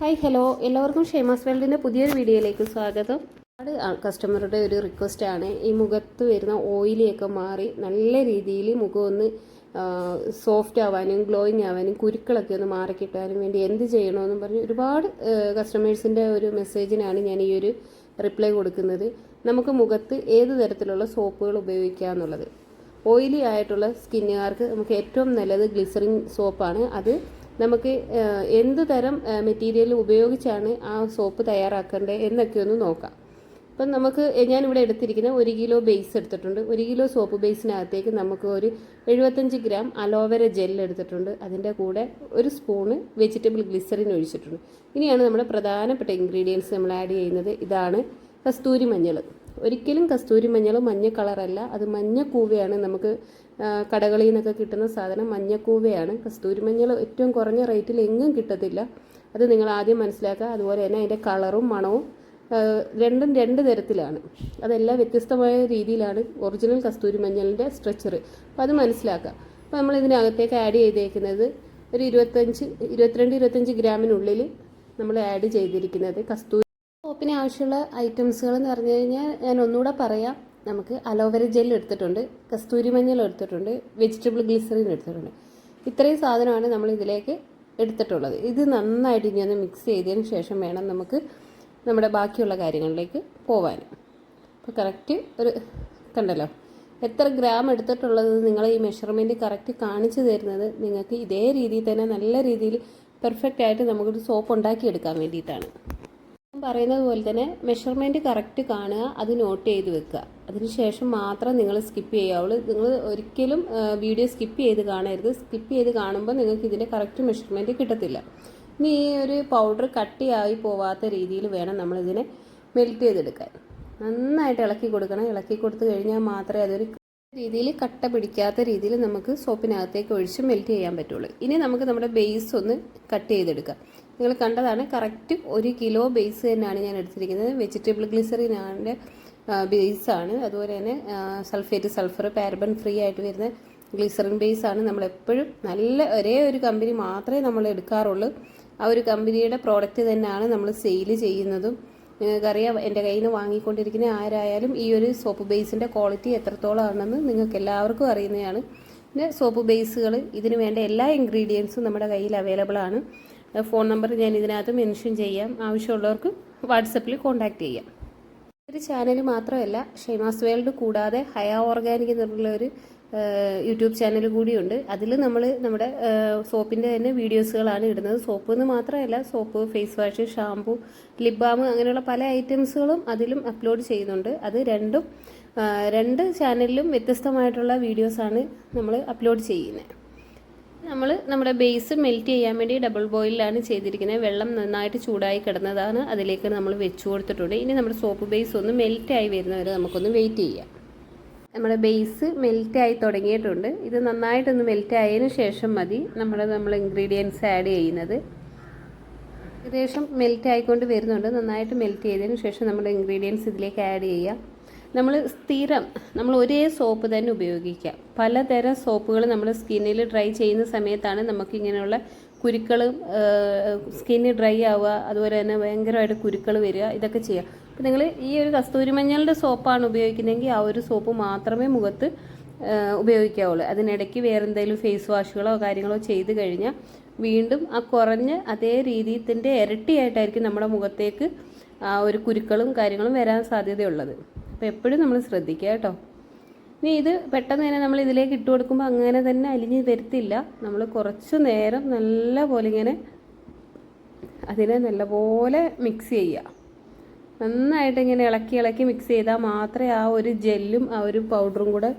Hi hello എല്ലാവർക്കും ഷേമാസ് വേൾഡിന്റെ പുതിയൊരു വീഡിയോയിലേക്ക് സ്വാഗതം. ഒരുപാട് കസ്റ്റമറുടെ ഒരു റിക്വസ്റ്റാണ് ഈ മുഖത്ത് വരുന്ന ഓയിലിയൊക്കെ മാറി നല്ല രീതിയിൽ മുഖം ഒന്ന് സോഫ്റ്റ് ആവാനും ഗ്ലോയിങ് ആവാനും കുരുക്കളൊക്കെ ഒന്ന് മാറി കിട്ടാനും വേണ്ടി എന്ത് ചെയ്യണമെന്നും പറഞ്ഞ് ഒരുപാട് കസ്റ്റമേഴ്സിന്റെ ഒരു മെസ്സേജിനാണ് ഞാൻ ഈ ഒരു റിപ്ലൈ കൊടുക്കുന്നത്. നമുക്ക് മുഖത്ത് ഏത് തരത്തിലുള്ള സോപ്പുകൾ ഉപയോഗിക്കുക എന്നുള്ളത് ഓയിലി ആയിട്ടുള്ള സ്കിന്നുകാർക്ക് നമുക്ക് ഏറ്റവും നല്ലത് ഗ്ലിസറിൻ സോപ്പാണ് അത് നമുക്ക് എന്ത് തരം മെറ്റീരിയൽ ഉപയോഗിച്ചാണ് ആ സോപ്പ് തയ്യാറാക്കേണ്ടത് എന്നൊക്കെ ഒന്ന് നോക്കാം. അപ്പം നമുക്ക് ഞാനിവിടെ എടുത്തിരിക്കുന്ന ഒരു കിലോ ബേസ് എടുത്തിട്ടുണ്ട്. ഒരു കിലോ സോപ്പ് ബേസിനകത്തേക്ക് നമുക്ക് ഒരു എഴുപത്തഞ്ച് ഗ്രാം അലോവേര ജെൽ എടുത്തിട്ടുണ്ട്. അതിന്റെ കൂടെ ഒരു സ്പൂണ് വെജിറ്റബിൾ ഗ്ലിസറിൻ ഒഴിച്ചിട്ടുണ്ട്. ഇനിയാണ് നമ്മുടെ പ്രധാനപ്പെട്ട ഇൻഗ്രീഡിയൻസ് നമ്മൾ ആഡ് ചെയ്യുന്നത്. ഇതാണ് കസ്തൂരി മഞ്ഞൾ. ഒരിക്കലും കസ്തൂരി മഞ്ഞൾ മഞ്ഞ കളറല്ല. അത് മഞ്ഞ കൂവയാണ് നമുക്ക് കടകളിൽ നിന്നൊക്കെ കിട്ടുന്ന സാധനം മഞ്ഞക്കൂവയാണ് കസ്തൂരി മഞ്ഞൾ ഏറ്റവും കുറഞ്ഞ റേറ്റിൽ എങ്ങും കിട്ടത്തില്ല. അത് നിങ്ങൾ ആദ്യം മനസ്സിലാക്കുക. അതുപോലെ തന്നെ അതിന്റെ കളറും മണവും രണ്ടും രണ്ട് തരത്തിലാണ്. അതെല്ലാം വ്യത്യസ്തമായ രീതിയിലാണ് ഒറിജിനൽ കസ്തൂരി മഞ്ഞളിന്റെ സ്ട്രക്ചർ. അപ്പോൾ അത് മനസ്സിലാക്കുക. അപ്പോൾ നമ്മൾ ഇതിനകത്തേക്ക് ആഡ് ചെയ്തേക്കുന്നത് ഒരു ഇരുപത്തഞ്ച് ഇരുപത്തിരണ്ട് ഇരുപത്തഞ്ച് ഗ്രാമിനുള്ളിൽ നമ്മൾ ആഡ് ചെയ്തിരിക്കുന്നത് കസ്തൂരി സോപ്പിന് ആവശ്യമുള്ള ഐറ്റംസുകൾ എന്ന് പറഞ്ഞു കഴിഞ്ഞാൽ ഞാൻ ഒന്നുകൂടെ പറയാം. നമുക്ക് അലോവേര ജെൽ എടുത്തിട്ടുണ്ട് കസ്തൂരി മഞ്ഞൾ എടുത്തിട്ടുണ്ട് വെജിറ്റബിൾ ഗ്ലിസറിൻ എടുത്തിട്ടുണ്ട്. ഇത്രയും സാധനമാണ് നമ്മൾ ഇതിലേക്ക് എടുത്തിട്ടുള്ളത്. ഇത് നന്നായിട്ട് ഇനി ഒന്ന് മിക്സ് ചെയ്തതിന് ശേഷം വേണം നമുക്ക് നമ്മുടെ ബാക്കിയുള്ള കാര്യങ്ങളിലേക്ക് പോവാൻ. അപ്പോൾ കറക്റ്റ് ഒരു കണ്ടല്ലോ? എത്ര ഗ്രാം എടുത്തിട്ടുള്ളത് നിങ്ങൾ ഈ മെഷർമെന്റ് കറക്റ്റ് കാണിച്ചു തരുന്നത് നിങ്ങൾക്ക് ഇതേ രീതിയിൽ തന്നെ നല്ല രീതിയിൽ പെർഫെക്റ്റ് ആയിട്ട് നമുക്കൊരു സോപ്പ് ഉണ്ടാക്കിയെടുക്കാൻ വേണ്ടിയിട്ടാണ്. പറയുന്നത് പോലെ തന്നെ മെഷർമെന്റ് കറക്റ്റ് കാണുക അത് നോട്ട് ചെയ്ത് വെക്കുക. അതിനുശേഷം മാത്രം നിങ്ങൾ സ്കിപ്പ് ചെയ്യാവുള്ളൂ നിങ്ങൾ ഒരിക്കലും വീഡിയോ സ്കിപ്പ് ചെയ്ത് കാണരുത്. സ്കിപ്പ് ചെയ്ത് കാണുമ്പോൾ നിങ്ങൾക്ക് ഇതിന്റെ കറക്റ്റ് മെഷർമെന്റ് കിട്ടത്തില്ല. ഇനി ഈ ഒരു പൗഡർ കട്ടിയായി പോവാത്ത രീതിയിൽ വേണം നമ്മളിതിനെ മെൽറ്റ് ചെയ്തെടുക്കാൻ. നന്നായിട്ട് ഇളക്കി കൊടുക്കണം. ഇളക്കി കൊടുത്തു കഴിഞ്ഞാൽ മാത്രമേ അതൊരു രീതിയിൽ കട്ട പിടിക്കാത്ത രീതിയിൽ നമുക്ക് സോപ്പിനകത്തേക്ക് ഒഴിച്ച് മെൽറ്റ് ചെയ്യാൻ പറ്റുള്ളൂ. ഇനി നമുക്ക് നമ്മുടെ ബേസ് ഒന്ന് കട്ട് ചെയ്തെടുക്കാം. നിങ്ങൾ കണ്ടതാണ്. കറക്റ്റ് ഒരു കിലോ ബേസ് തന്നെയാണ് ഞാൻ എടുത്തിരിക്കുന്നത്. വെജിറ്റബിൾ ഗ്ലിസറിനാണ് ബേസാണ്. അതുപോലെ തന്നെ സൾഫേറ്റ് സൾഫർ പാരബൺ ഫ്രീ ആയിട്ട് വരുന്ന ഗ്ലിസറിൻ ബേസ് ആണ് നമ്മൾ എപ്പോഴും നല്ല ഒരേ ഒരു കമ്പനി മാത്രമേ നമ്മൾ എടുക്കാറുള്ളൂ. ആ ഒരു കമ്പനിയുടെ പ്രോഡക്റ്റ് തന്നെയാണ് നമ്മൾ സെയിൽ ചെയ്യുന്നതും. നിങ്ങൾക്കറിയാം എന്റെ കയ്യിൽ നിന്ന് വാങ്ങിക്കൊണ്ടിരിക്കുന്ന ആരായാലും ഈ ഒരു സോപ്പ് ബേസിന്റെ ക്വാളിറ്റി എത്രത്തോളം ആണെന്ന് നിങ്ങൾക്ക് എല്ലാവർക്കും അറിയുന്നതാണ്. പിന്നെ സോപ്പ് ബേസുകൾ ഇതിന് വേണ്ട എല്ലാ ഇൻഗ്രീഡിയൻസും നമ്മുടെ കയ്യിൽ അവൈലബിൾ ആണ്. ഫോൺ നമ്പർ ഞാൻ ഇതിനകത്ത് മെൻഷൻ ചെയ്യാം. ആവശ്യമുള്ളവർക്ക് വാട്സപ്പിൽ കോൺടാക്റ്റ് ചെയ്യാം. ഒരു ചാനൽ മാത്രമല്ല ഷെയ്മാസ് വേൾഡ് കൂടാതെ ഹയ ഓർഗാനിക് എന്നുള്ള ഒരു യൂട്യൂബ് ചാനൽ കൂടിയുണ്ട്. അതിൽ നമ്മൾ നമ്മുടെ സോപ്പിന്റെ തന്നെ വീഡിയോസുകളാണ് ഇടുന്നത്. സോപ്പ് എന്ന് മാത്രമല്ല soap face wash shampoo lip balm അങ്ങനെയുള്ള പല ഐറ്റംസുകളും അതിലും അപ്ലോഡ് ചെയ്യുന്നുണ്ട്. അത് രണ്ടും രണ്ട് ചാനലിലും വ്യത്യസ്തമായിട്ടുള്ള വീഡിയോസാണ് നമ്മൾ അപ്ലോഡ് ചെയ്യുന്നത് നമ്മൾ നമ്മുടെ ബേസ് മെൽറ്റ് ചെയ്യാൻ വേണ്ടി ഡബിൾ ബോയിലാണ് ചെയ്തിരിക്കുന്നത്. വെള്ളം നന്നായിട്ട് ചൂടായി കിടന്നതാണ് അതിലേക്ക് നമ്മൾ വെച്ചു കൊടുത്തിട്ടുണ്ട്. ഇനി നമ്മുടെ സോപ്പ് ബേസ് ഒന്ന് മെൽറ്റായി വരുന്നവരെ നമുക്കൊന്ന് വെയിറ്റ് ചെയ്യാം. നമ്മുടെ ബേസ് മെൽറ്റായി തുടങ്ങിയിട്ടുണ്ട്. ഇത് നന്നായിട്ടൊന്ന് മെൽറ്റ് ആയതിനു ശേഷം മതി. നമ്മൾ നമ്മൾ ഇൻഗ്രീഡിയൻസ് ആഡ് ചെയ്യുന്നത്. ഏകദേശം മെൽറ്റ് ആയിക്കൊണ്ട് വരുന്നുണ്ട്. നന്നായിട്ട് മെൽറ്റ് ചെയ്തതിന് ശേഷം നമ്മുടെ ഇൻഗ്രീഡിയൻസ് ഇതിലേക്ക് ആഡ് ചെയ്യാം. നമ്മൾ സ്ഥിരം നമ്മൾ ഒരേ സോപ്പ് തന്നെ ഉപയോഗിക്കുക പലതരം സോപ്പുകൾ നമ്മൾ സ്കിന്നിൽ ഡ്രൈ ചെയ്യുന്ന സമയത്താണ് നമുക്ക് ഇങ്ങനെയുള്ള കുരുക്കളും സ്കിന്ന് ഡ്രൈ ആവുക അതുപോലെ തന്നെ ഭയങ്കരമായിട്ട് കുരുക്കൾ വരിക ഇതൊക്കെ ചെയ്യുക. അപ്പോൾ നിങ്ങൾ ഈ ഒരു കസ്തൂരി മഞ്ഞളുടെ സോപ്പാണ് ഉപയോഗിക്കുന്നതെങ്കിൽ ആ ഒരു സോപ്പ് മാത്രമേ മുഖത്ത് ഉപയോഗിക്കാവുള്ളൂ. അതിനിടയ്ക്ക് വേറെ എന്തെങ്കിലും ഫേസ് വാഷുകളോ കാര്യങ്ങളോ ചെയ്ത് കഴിഞ്ഞാൽ വീണ്ടും ആ കുറഞ്ഞ അതേ രീതിത്തിന്റെ ഇരട്ടിയായിട്ടായിരിക്കും നമ്മുടെ മുഖത്തേക്ക് ആ ഒരു കുരുക്കളും കാര്യങ്ങളും വരാൻ സാധ്യതയുള്ളത്. അപ്പോൾ എപ്പോഴും നമ്മൾ ശ്രദ്ധിക്കുക കേട്ടോ. ഇനി ഇത് പെട്ടെന്ന് തന്നെ നമ്മൾ ഇതിലേക്ക് ഇട്ട് കൊടുക്കുമ്പോൾ അങ്ങനെ തന്നെ അലിഞ്ഞ് വരത്തില്ല. നമ്മൾ കുറച്ച് നേരം നല്ല പോലെ ഇങ്ങനെ അതിനെ നല്ലപോലെ മിക്സ് ചെയ്യുക. നന്നായിട്ട് ഇങ്ങനെ ഇളക്കി ഇളക്കി മിക്സ് ചെയ്താൽ മാത്രമേ ആ ഒരു ജെല്ലും ആ ഒരു പൗഡറും കൂടെ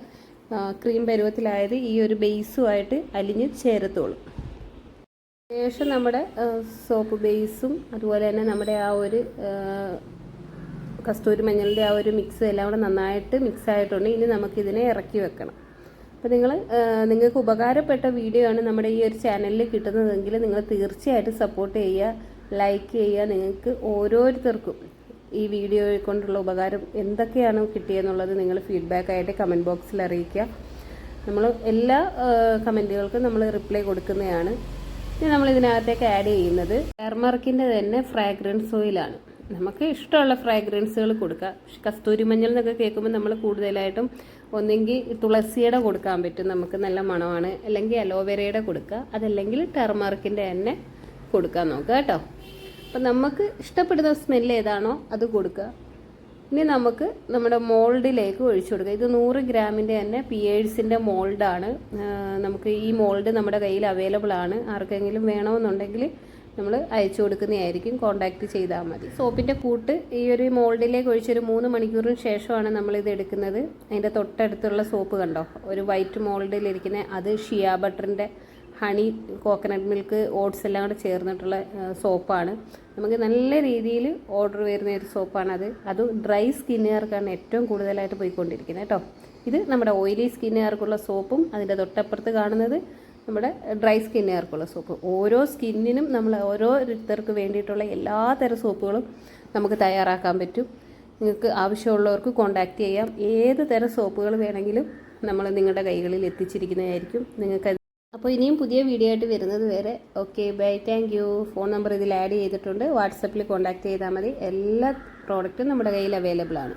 ക്രീം പരുവത്തിലായത് ഈ ഒരു ബേസുമായിട്ട് അലിഞ്ഞ് ചേരത്തുള്ളൂ. ശേഷം നമ്മുടെ സോപ്പ് ബേസും അതുപോലെ തന്നെ നമ്മുടെ ആ ഒരു കസ്തൂരി മഞ്ഞളിന്റെ ആ ഒരു മിക്സ് എല്ലാം കൂടെ നന്നായിട്ട് മിക്സ് ആയിട്ടുണ്ട്. ഇനി നമുക്കിതിനെ ഇറക്കി വെക്കണം. അപ്പോൾ നിങ്ങൾ നിങ്ങൾക്ക് ഉപകാരപ്പെട്ട വീഡിയോ ആണ് നമ്മുടെ ഈ ഒരു ചാനലിൽ കിട്ടുന്നതെങ്കിൽ നിങ്ങൾ തീർച്ചയായിട്ടും സപ്പോർട്ട് ചെയ്യുക ലൈക്ക് ചെയ്യുക. നിങ്ങൾക്ക് ഓരോരുത്തർക്കും ഈ വീഡിയോ കൊണ്ടുള്ള ഉപകാരം എന്തൊക്കെയാണ് കിട്ടിയെന്നുള്ളത് നിങ്ങൾ ഫീഡ്ബാക്ക് ആയിട്ട് കമന്റ് ബോക്സിൽ അറിയിക്കുക. നമ്മൾ എല്ലാ കമന്റുകൾക്കും നമ്മൾ റിപ്ലൈ കൊടുക്കുന്നതാണ്. ഇനി നമ്മൾ ഇതിനകത്തേക്ക് ആഡ് ചെയ്യുന്നത് ടെർമർക്കിന്റെ തന്നെ ഫ്രാഗ്രൻസ് ഓയിലാണ് നമുക്ക് ഇഷ്ടമുള്ള ഫ്രാഗ്രൻസുകൾ കൊടുക്കാം. പക്ഷെ കസ്തൂരി മഞ്ഞൾ എന്നൊക്കെ കേൾക്കുമ്പോൾ നമ്മൾ കൂടുതലായിട്ടും ഒന്നെങ്കിൽ തുളസിയുടെ കൊടുക്കാൻ പറ്റും. നമുക്ക് നല്ല മണമാണ്. അല്ലെങ്കിൽ അലോവേരയുടെ കൊടുക്കുക അതല്ലെങ്കിൽ ടെർമറിക്കിന്റെ തന്നെ കൊടുക്കാൻ നോക്കുക കേട്ടോ. അപ്പം നമുക്ക് ഇഷ്ടപ്പെടുന്ന സ്മെല്ല് ഏതാണോ അത് കൊടുക്കുക. ഇനി നമുക്ക് നമ്മുടെ മോൾഡിലേക്ക് ഒഴിച്ചു കൊടുക്കുക ഇത് നൂറ് ഗ്രാമിന്റെ തന്നെ പിയേഴ്സിന്റെ മോൾഡാണ് നമുക്ക് ഈ മോൾഡ് നമ്മുടെ കയ്യിൽ അവൈലബിൾ ആണ്. ആർക്കെങ്കിലും വേണമെന്നുണ്ടെങ്കിൽ നമ്മൾ അയച്ചു കൊടുക്കുന്നതായിരിക്കും. കോണ്ടാക്ട് ചെയ്താൽ മതി. സോപ്പിന്റെ കൂട്ട് ഈ ഒരു മോൾഡിലേക്ക് ഒഴിച്ചൊരു മൂന്ന് മണിക്കൂറിന് ശേഷമാണ് നമ്മളിത് എടുക്കുന്നത്. അതിന്റെ തൊട്ടടുത്തുള്ള സോപ്പ് കണ്ടോ? ഒരു വൈറ്റ് മോൾഡിലിരിക്കുന്ന അത് ഷിയ ബട്ടറിന്റെ ഹണി കോക്കനട്ട് മിൽക്ക് ഓട്സ് എല്ലാം കൂടെ ചേർന്നിട്ടുള്ള സോപ്പാണ് നമുക്ക് നല്ല രീതിയിൽ ഓർഡർ വരുന്ന ഒരു സോപ്പാണ് അത്. അത് ഡ്രൈ സ്കിന്നുകാർക്കാണ് ഏറ്റവും കൂടുതലായിട്ട് പോയിക്കൊണ്ടിരിക്കുന്നത് കേട്ടോ. ഇത് നമ്മുടെ ഓയിലി സ്കിന്നുകാർക്കുള്ള സോപ്പും അതിന്റെ തൊട്ടപ്പുറത്ത് കാണുന്നത്. നമ്മുടെ ഡ്രൈ സ്കിന്നുകാർക്കുള്ള സോപ്പ്. ഓരോ സ്കിന്നിനും നമ്മൾ ഓരോ ഓരോരുത്തർക്ക് വേണ്ടിയിട്ടുള്ള എല്ലാ തരം സോപ്പുകളും നമുക്ക് തയ്യാറാക്കാൻ പറ്റും. നിങ്ങൾക്ക് ആവശ്യമുള്ളവർക്ക് കോണ്ടാക്റ്റ് ചെയ്യാം. ഏത് തരം സോപ്പുകൾ വേണമെങ്കിലും നമ്മൾ നിങ്ങളുടെ കൈകളിൽ എത്തിച്ചിരിക്കുന്നതായിരിക്കും. നിങ്ങൾക്ക് അപ്പോൾ ഇനിയും പുതിയ വീഡിയോ ആയിട്ട് വരുന്നത് വരെ. Okay bye thank you phone number ഇതിൽ ആഡ് ചെയ്തിട്ടുണ്ട്. വാട്സപ്പിൽ കോൺടാക്ട് ചെയ്താൽ മതി. എല്ലാ പ്രോഡക്റ്റും നമ്മുടെ കയ്യിൽ അവൈലബിൾ ആണ്.